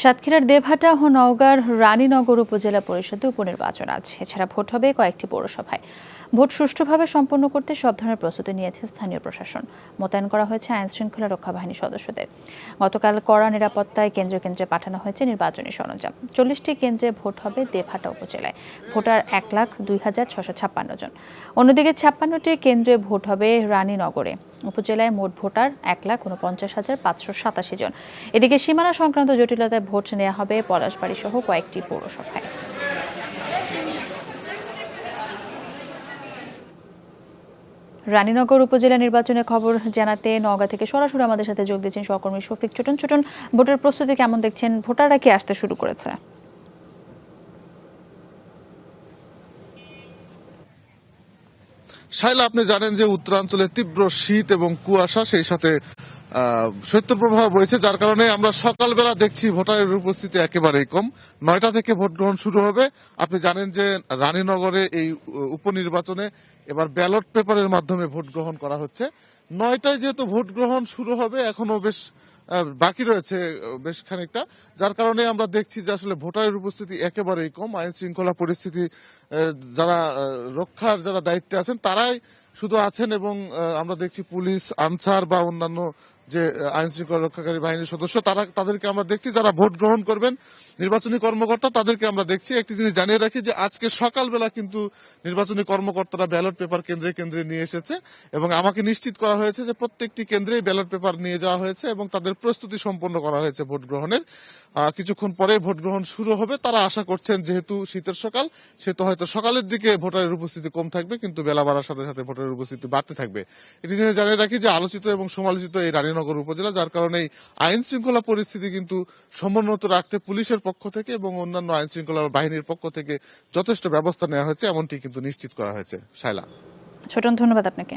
সাতক্ষীরার দেবহাটা ও নওগাঁর রানীনগর উপজেলা পরিষদে উপনির্বাচন আছে। এছাড়া ভোট হবে কয়েকটি পৌরসভায়। ভোট সুষ্ঠুভাবে সম্পন্ন করতে সব ধরনের প্রস্তুতি নিয়েছে স্থানীয় প্রশাসন। মোতায়েন করা হয়েছে আইন শৃঙ্খলা রক্ষা বাহিনী সদস্যদের। গতকাল কড়া নিরাপত্তায় কেন্দ্রে কেন্দ্রে পাঠানো হয়েছে নির্বাচনী সরঞ্জাম। চল্লিশটি কেন্দ্রে ভোট হবে দেভাটা উপজেলায়। ভোটার এক লাখ দুই হাজার ছশো ছাপ্পান্ন জন। অন্যদিকে ছাপ্পান্নটি কেন্দ্রে ভোট হবে রানীনগরে। উপজেলায় মোট ভোটার এক লাখ উনপঞ্চাশ হাজার পাঁচশো সাতাশি জন। এদিকে সীমানা সংক্রান্ত জটিলতায় ভোট নেওয়া হবে পলাশবাড়ি সহ কয়েকটি পৌরসভায়। রানীনগর উপজেলা নির্বাচনের খবর জানাতে নওগাঁ থেকে সরাসরি আমাদের সাথে যোগ দিয়েছেন সহকর্মী শফিক ছোটন ছোটন ভোটের প্রস্তুতি কেমন দেখছেন? ভোটাররা কি আসতে শুরু করেছে? শাইলা আপনি জানেন যে উত্তরাঞ্চলে তীব্র শীত এবং কুয়াশা, সেই সাথে আহ, শৈত্যপ্রবাহ বইছে যার কারণে আমরা সকালবেলা দেখছি ভোটারের উপস্থিতি একেবারেই কম। নয়টা থেকে ভোট গ্রহণ শুরু হবে। আপনি জানেন যে রানীনগরে এই উপনির্বাচনে এবার ব্যালট পেপারের মাধ্যমে ভোট গ্রহণ করা হচ্ছে। নয়টায় যেহেতু ভোট গ্রহণ শুরু হবে এখনও বেশ বাকি রয়েছে বেশ খানিকটা। যার কারণে আমরা দেখছি যে আসলে ভোটারের উপস্থিতি একেবারেই কম। আইন শৃঙ্খলা পরিস্থিতি যারা রক্ষার যারা দায়িত্বে আছেন তারাই শুধু আছেন এবং আমরা দেখছি পুলিশ আনসার বা অন্যান্য যে আইন শৃঙ্খলা রক্ষাকারী বাহিনীর সদস্য, তারা, তাদেরকে আমরা দেখছি, যারা ভোট গ্রহণ করবেন, নির্বাচনী কর্মকর্তা, তাদেরকে আমরা দেখছি। একটি জিনিস জানিয়ে রাখি যে, আজকে সকালবেলা কিন্তু নির্বাচনী কর্মকর্তারা ব্যালট পেপার কেন্দ্রে কেন্দ্রে নিয়ে এসেছে এবং আমাকে নিশ্চিত করা হয়েছে যে, প্রত্যেকটি কেন্দ্রে ব্যালট পেপার নিয়ে যাওয়া হয়েছে এবং তাদের প্রস্তুতি সম্পন্ন করা হয়েছে ভোট গ্রহণের। কিছুক্ষণ পরে ভোট গ্রহণ শুরু হবে। তারা আশা করছেন, যেহেতু শীতের সকাল সেহেতু হয়তো সকালের দিকে ভোটারের উপস্থিতি কম থাকবে, কিন্তু বেলা বাড়ার সাথে সাথে ভোটারের উপস্থিতি বাড়তে থাকবে। এটি জেনে জানিয়ে রাখি যে, আলোচিত এবং সমালোচিত এই রানীনগর উপজেলা, যার কারণে আইন শৃঙ্খলা পরিস্থিতি কিন্তু সমুন্নত রাখতে পুলিশের পক্ষ থেকে এবং অন্যান্য আইন শৃঙ্খলা বাহিনীর পক্ষ থেকে যথেষ্ট ব্যবস্থা নেওয়া হয়েছে, এমনটি কিন্তু নিশ্চিত করা হয়েছে। শাইলা ছোটন, ধন্যবাদ আপনাকে।